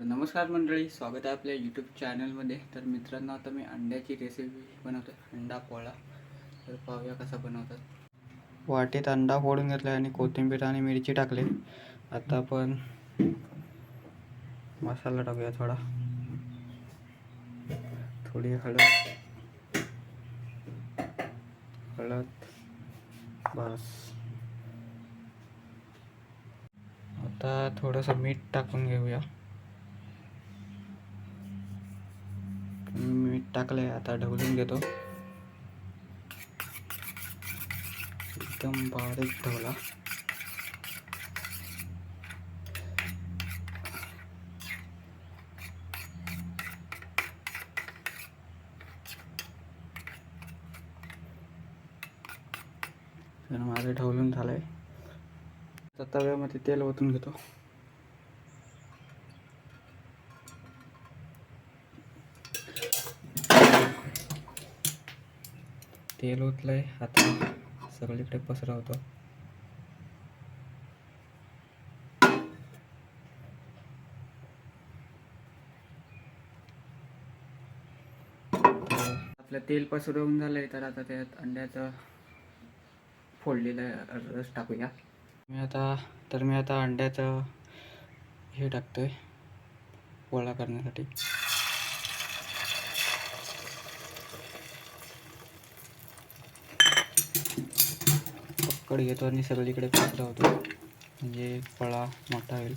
नमस्कार मंडळी स्वागत आहे आपल्या यूट्यूब चॅनलमध्ये तर मित्रांनो आता मी अंड्याची रेसिपी बनवतो अंडा पोळा. तर पाहूया कसा बनवतात. वाटेत अंडा फोडून घेतला आणि कोथिंबीर आणि मिरची टाकली. आता आपण मसाला टाकूया थोडा. थोडी हळद. हळद. बस. आता थोडंसं मीठ टाकून घेऊया. मीठ आहे आता ढवलून घेतो. एकदम बारीक ढवला माझं ढवलून झालंय. आता तव्यामध्ये तेल ओतून घेतो. तेल ओतलंय. आता सगळीकडे पसरवतो. आपलं तेल पसरवून झालंय तर आता त्यात अंड्याचं फोडलेलं रस टाकूया. मी आता तर मी आता अंड्याचं हे टाकतोय पोळा करण्यासाठी. कट घेतो आणि सगळीकडे पसरवतो म्हणजे फळा मोठा होईल.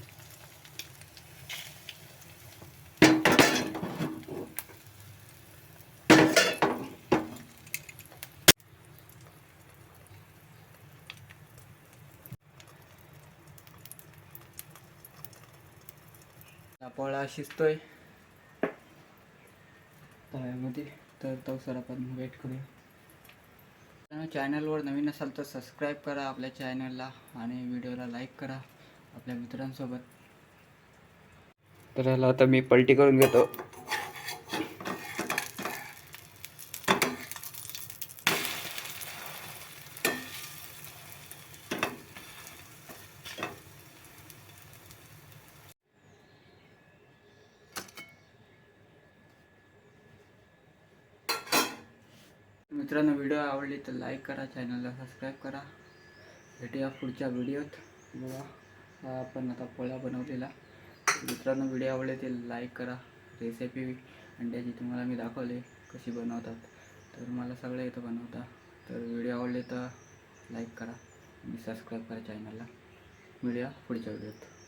हा पोळा शिजतोय. तव्यामध्ये तर तो सर आपण वेट करूया. चॅनलवर नवीन असाल तर सबस्क्राईब करा आपल्या चॅनलला आणि व्हिडिओला लाईक करा आपल्या मित्रांसोबत. तर ह्याला आता मी पलटी करून घेतो. मित्रांनो व्हिडिओ आवडली तर लाईक करा चॅनलला सबस्क्राईब करा. भेटूया पुढच्या व्हिडिओत. बघा हा आपण आता पोळ्या बनवलेला. मित्रांनो व्हिडिओ आवडले ते लाईक करा. रेसिपी अंड्याची तुम्हाला मी दाखवले कशी बनवतात. तर मला सगळं येतं बनवता. तर व्हिडिओ आवडले तर लाईक करा. आणि सबस्क्राईब करा चॅनलला मिळूया पुढच्या व्हिडिओत.